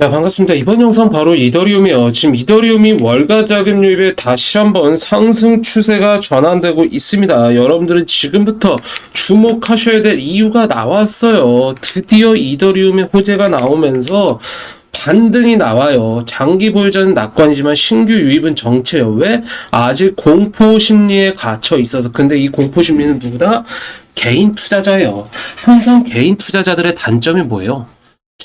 자, 반갑습니다. 이번 영상 바로 이더리움이요. 지금 이더리움이 월가 자금 유입에 다시 한번 상승 추세가 전환되고 있습니다. 여러분들은 지금부터 주목하셔야 될 이유가 나왔어요. 드디어 이더리움의 호재가 나오면서 반등이 나와요. 장기 보유자는 낙관이지만 신규 유입은 정체예요. 왜? 아직 공포 심리에 갇혀 있어서. 근데 이 공포 심리는 누구다? 개인 투자자예요. 항상 개인 투자자들의 단점이 뭐예요?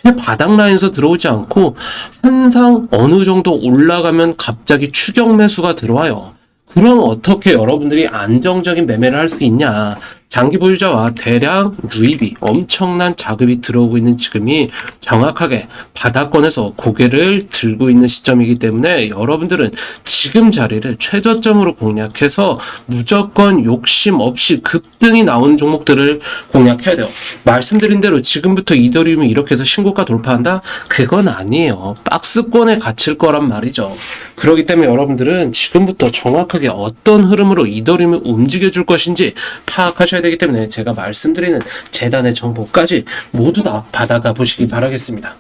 최바닥 라인에서 들어오지 않고 항상 어느 정도 올라가면 갑자기 추격 매수가 들어와요. 그럼 어떻게 여러분들이 안정적인 매매를 할 수 있냐? 장기 보유자와 대량 유입이 엄청난 자금이 들어오고 있는 지금이 정확하게 바닥권에서 고개를 들고 있는 시점이기 때문에 여러분들은 지금 자리를 최저점으로 공략해서 무조건 욕심 없이 급등이 나오는 종목들을 공략해야 돼요. 말씀드린 대로 지금부터 이더리움이 이렇게 해서 신고가 돌파한다? 그건 아니에요. 박스권에 갇힐 거란 말이죠. 그렇기 때문에 여러분들은 지금부터 정확하게 어떤 흐름으로 이더리움이 움직여 줄 것인지 파악하셔야 되기 때문에 제가 말씀드리는 재단의 정보까지 모두 다 받아가 보시기 바라겠습니다.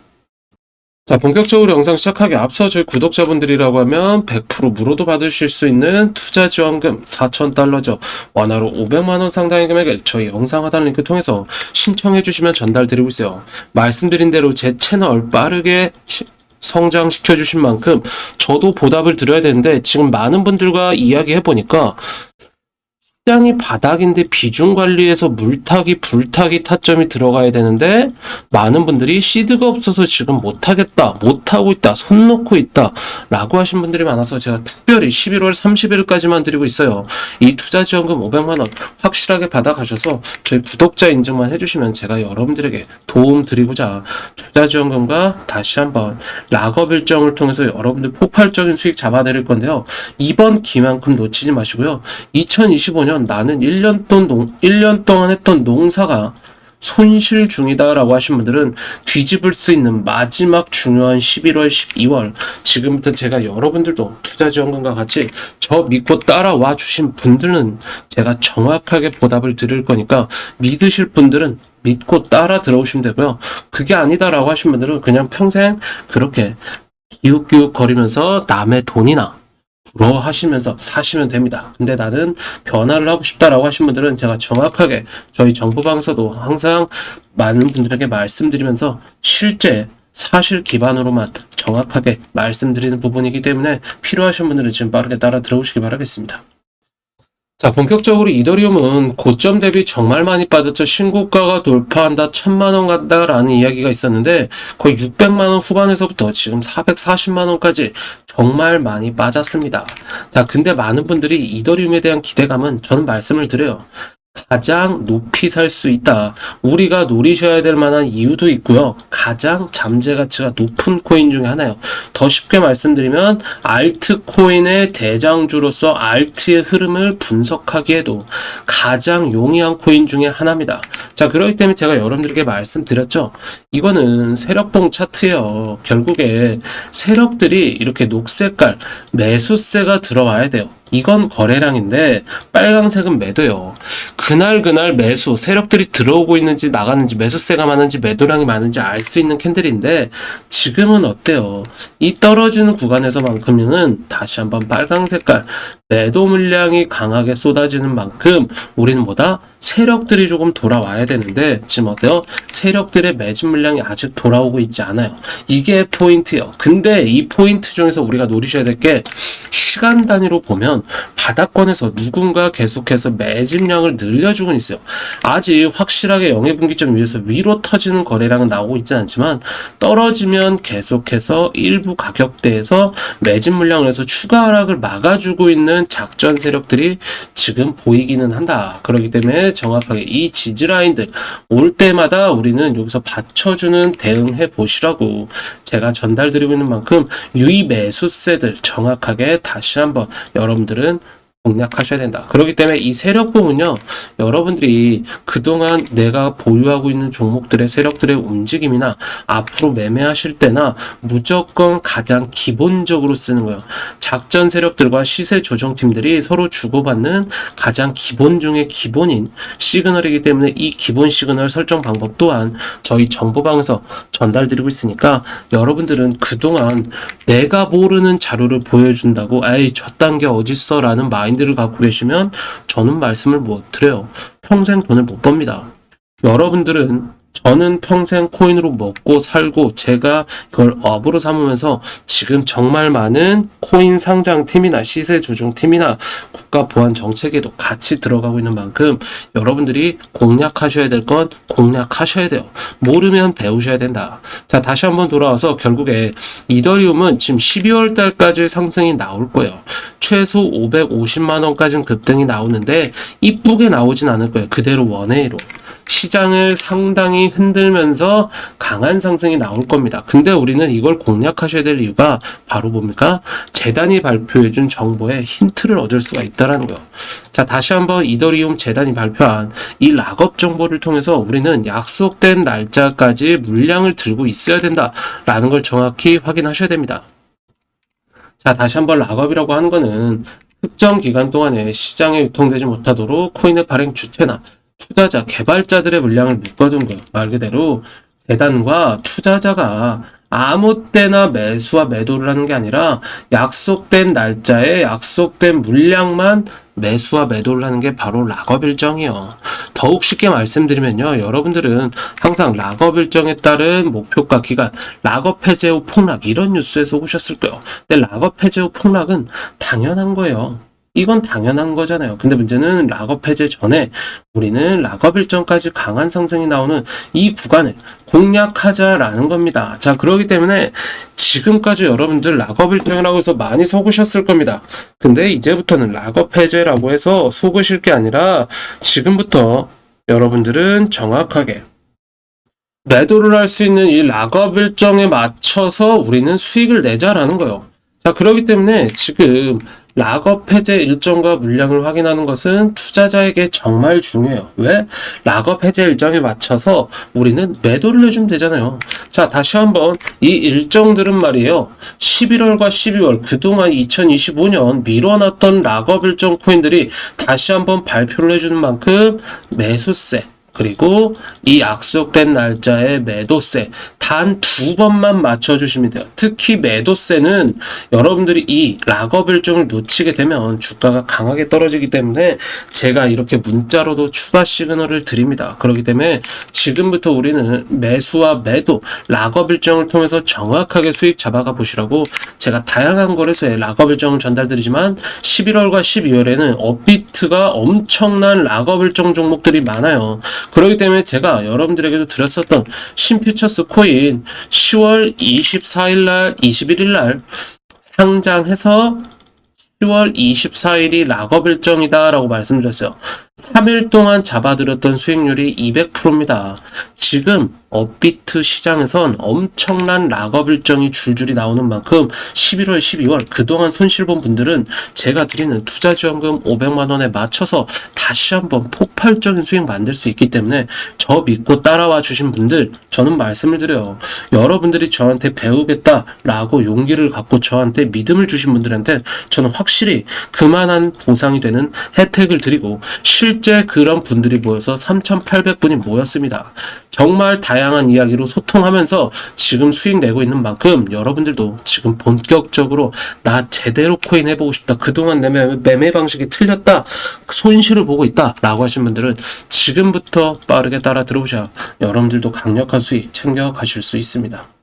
자, 본격적으로 영상 시작하기 앞서 저희 구독자분들이라고 하면 100% 무료도 받으실 수 있는 투자 지원금 4,000달러죠. 원화로 500만원 상당의 금액을 저희 영상 하단 링크 통해서 신청해 주시면 전달 드리고 있어요. 말씀드린 대로 제 채널 빠르게 시- 성장시켜 주신 만큼 저도 보답을 드려야 되는데 지금 많은 분들과 이야기해 보니까 시장이 바닥인데 비중 관리에서 물타기, 불타기 타점이 들어가야 되는데 많은 분들이 시드가 없어서 지금 못하겠다, 못하고 있다, 손 놓고 있다 라고 하신 분들이 많아서 제가 특별히 11월 30일까지만 드리고 있어요. 이 투자 지원금 500만원 확실하게 받아가셔서 저희 구독자 인증만 해주시면 제가 여러분들에게 도움 드리고자 투자 지원금과 다시 한번 락업 일정을 통해서 여러분들 폭발적인 수익 잡아내릴 건데요. 이번 기만큼 놓치지 마시고요. 2025년 나는 1년 동, 농, 1년 동안 했던 농사가 손실 중이다라고 하신 분들은 뒤집을 수 있는 마지막 중요한 11월, 12월 지금부터 제가 여러분들도 투자 지원금과 같이 저 믿고 따라와 주신 분들은 제가 정확하게 보답을 드릴 거니까 믿으실 분들은 믿고 따라 들어오시면 되고요. 그게 아니다라고 하신 분들은 그냥 평생 그렇게 기웃기웃 거리면서 남의 돈이나 부러워하시면서 사시면 됩니다. 근데 나는 변화를 하고 싶다라고 하신 분들은 제가 정확하게 저희 정보방서도 항상 많은 분들에게 말씀드리면서 실제 사실 기반으로만 정확하게 말씀드리는 부분이기 때문에 필요하신 분들은 지금 빠르게 따라 들어오시기 바라겠습니다. 자, 본격적으로 이더리움은 고점 대비 정말 많이 빠졌죠. 신고가가 돌파한다, 천만원 간다 라는 이야기가 있었는데, 거의 600만원 후반에서부터 지금 440만원까지 정말 많이 빠졌습니다. 자, 근데 많은 분들이 이더리움에 대한 기대감은 저는 말씀을 드려요. 가장 높이 살 수 있다. 우리가 노리셔야 될 만한 이유도 있고요. 가장 잠재 가치가 높은 코인 중에 하나예요. 더 쉽게 말씀드리면 알트코인의 대장주로서 알트의 흐름을 분석하기에도 가장 용이한 코인 중에 하나입니다. 자, 그렇기 때문에 제가 여러분들에게 말씀드렸죠. 이거는 세력봉 차트예요. 결국에 세력들이 이렇게 녹색깔 매수세가 들어와야 돼요. 이건 거래량인데 빨강색은 매도요. 그날 그날 매수 세력들이 들어오고 있는지 나가는지 매수세가 많은지 매도량이 많은지 알 수 있는 캔들인데 지금은 어때요? 이 떨어지는 구간에서만큼은 다시 한번 빨강 색깔 매도 물량이 강하게 쏟아지는 만큼 우리는 뭐다? 세력들이 조금 돌아와야 되는데 지금 어때요? 세력들의 매집 물량이 아직 돌아오고 있지 않아요. 이게 포인트예요. 근데 이 포인트 중에서 우리가 노리셔야 될 게 시간 단위로 보면 바닥권에서 누군가 계속해서 매집량을 늘려주고 있어요. 아직 확실하게 영해분기점 위에서 위로 터지는 거래량은 나오고 있지 않지만 떨어지면 계속해서 일부 가격대에서 매집 물량을 해서 추가 하락을 막아주고 있는 작전 세력들이 지금 보이기는 한다. 그렇기 때문에 정확하게 이 지지 라인들 올 때마다 우리는 여기서 받쳐주는 대응해 보시라고 제가 전달드리고 있는 만큼 유의 매수세들 정확하게 다시 한번 여러분들은 공략하셔야 된다. 그렇기 때문에 이 세력봉은요, 여러분들이 그동안 내가 보유하고 있는 종목들의 세력들의 움직임이나 앞으로 매매하실 때나 무조건 가장 기본적으로 쓰는 거예요. 작전 세력들과 시세 조정팀들이 서로 주고받는 가장 기본 중의 기본인 시그널이기 때문에 이 기본 시그널 설정 방법 또한 저희 정보방에서 전달드리고 있으니까 여러분들은 그동안 내가 모르는 자료를 보여준다고 에이 저딴 게 어딨어 라는 마인드를 갖고 계시면 저는 말씀을 못 드려요. 평생 돈을 못 법니다. 여러분들은 저는 평생 코인으로 먹고 살고 제가 이걸 업으로 삼으면서 지금 정말 많은 코인 상장팀이나 시세 조정팀이나 국가 보안 정책에도 같이 들어가고 있는 만큼 여러분들이 공략하셔야 될 건 공략하셔야 돼요. 모르면 배우셔야 된다. 자, 다시 한번 돌아와서 결국에 이더리움은 지금 12월 달까지 상승이 나올 거예요. 최소 550만 원까지는 급등이 나오는데 이쁘게 나오진 않을 거예요. 그대로 원웨이로. 시장을 상당히 흔들면서 강한 상승이 나올 겁니다. 근데 우리는 이걸 공략하셔야 될 이유가 바로 뭡니까? 재단이 발표해준 정보에 힌트를 얻을 수가 있다라는 거예요. 자, 다시 한번 이더리움 재단이 발표한 이 락업 정보를 통해서 우리는 약속된 날짜까지 물량을 들고 있어야 된다라는 걸 정확히 확인하셔야 됩니다. 자, 다시 한번 락업이라고 하는 거는 특정 기간 동안에 시장에 유통되지 못하도록 코인의 발행 주체나 투자자, 개발자들의 물량을 묶어둔 거예요. 말 그대로 재단과 투자자가 아무 때나 매수와 매도를 하는 게 아니라 약속된 날짜에 약속된 물량만 매수와 매도를 하는 게 바로 락업 일정이요. 더욱 쉽게 말씀드리면요. 여러분들은 항상 락업 일정에 따른 목표가 기간, 락업 해제 후 폭락 이런 뉴스에서 오셨을 거예요. 근데 락업 해제 후 폭락은 당연한 거예요. 이건 당연한 거잖아요. 근데 문제는 락업 해제 전에 우리는 락업 일정까지 강한 상승이 나오는 이 구간을 공략하자라는 겁니다. 자, 그러기 때문에 지금까지 여러분들 락업 일정이라고 해서 많이 속으셨을 겁니다. 근데 이제부터는 락업 해제라고 해서 속으실 게 아니라 지금부터 여러분들은 정확하게 매도를 할 수 있는 이 락업 일정에 맞춰서 우리는 수익을 내자라는 거예요. 자, 그렇기 때문에 지금 락업 해제 일정과 물량을 확인하는 것은 투자자에게 정말 중요해요. 왜? 락업 해제 일정에 맞춰서 우리는 매도를 해주면 되잖아요. 자, 다시 한번 이 일정들은 말이에요. 11월과 12월, 그동안 2025년 미뤄놨던 락업 일정 코인들이 다시 한번 발표를 해주는 만큼 매수세, 그리고 이 약속된 날짜에 매도세 단 두 번만 맞춰주시면 돼요. 특히 매도세는 여러분들이 이 락업 일정을 놓치게 되면 주가가 강하게 떨어지기 때문에 제가 이렇게 문자로도 추가 시그널을 드립니다. 그렇기 때문에 지금부터 우리는 매수와 매도 락업 일정을 통해서 정확하게 수익 잡아가 보시라고 제가 다양한 거래소에 락업 일정을 전달드리지만 11월과 12월에는 업비트가 엄청난 락업 일정 종목들이 많아요. 그렇기 때문에 제가 여러분들에게도 드렸었던 신퓨처스 코인 10월 24일 날, 21일 날 상장해서 10월 24일이 락업 일정이다 라고 말씀드렸어요. 3일 동안 잡아들였던 수익률이 200%입니다. 지금 업비트 시장에선 엄청난 락업 일정이 줄줄이 나오는 만큼 11월, 12월 그동안 손실 본 분들은 제가 드리는 투자 지원금 500만 원에 맞춰서 다시 한번 폭발적인 수익 만들 수 있기 때문에 저 믿고 따라와 주신 분들 저는 말씀을 드려요. 여러분들이 저한테 배우겠다라고 용기를 갖고 저한테 믿음을 주신 분들한테 저는 확실히 그만한 보상이 되는 혜택을 드리고 실제 그런 분들이 모여서 3,800분이 모였습니다. 정말 다양한 이야기로 소통하면서 지금 수익 내고 있는 만큼 여러분들도 지금 본격적으로 나 제대로 코인 해보고 싶다. 그동안 내 매매, 매매 방식이 틀렸다. 손실을 보고 있다. 라고 하신 분들은 지금부터 빠르게 따라 들어오셔야 여러분들도 강력한 수익 챙겨 가실 수 있습니다.